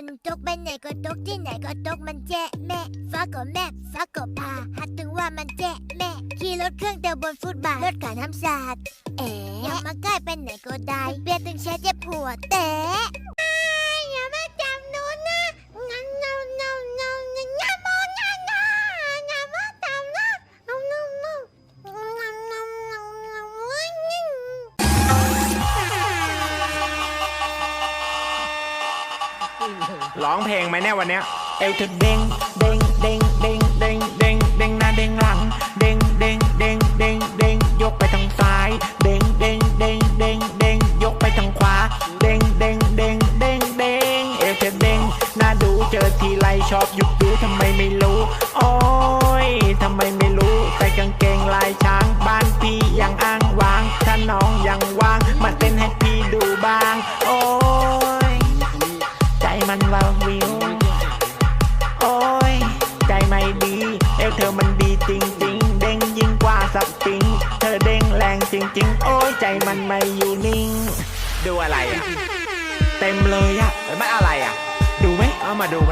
นตกไปไหนก็ตกที่ไหนก็ตกมันแจ๊ะแม่ฟ้าก็แม่ฟ้าก็พาหัดถึงว่ามันแจ๊ะแม่ขี่รถเครื่องแต่บนฟุตบาทรถขาน้ำศาสตร์เอ๋อย่ามาใกล้ไปไหนก็ได้เบียดถึงแช่เจ็บหัวแต่ ร้องเพลงไหมเนี่ยวันเนี้ย เอวเธอเด้งเด้งเด้งเด้งเด้งเด้งเด้งหน้าเด้งหลัง เด้งเด้งเด้งเด้งเด้งยกไปทางซ้าย เด้งเด้งเด้งเด้งเด้งยกไปทางขวา เด้งเด้งเด้งเด้งเด้งเอวเธอเด้งหน้าดูเจอทีไรชอบหยุดดูทำไม เอวเธอมันดีจริงจริงเด้งยิ่งกว่าสปริง เธอเด้งแรงจริงจริงโอ้ยใจมันไม่อยู่นิ่ง ดูอะไรอะ เต็มเลยอะไม่อะไรอะ ดูไหมเอามาดู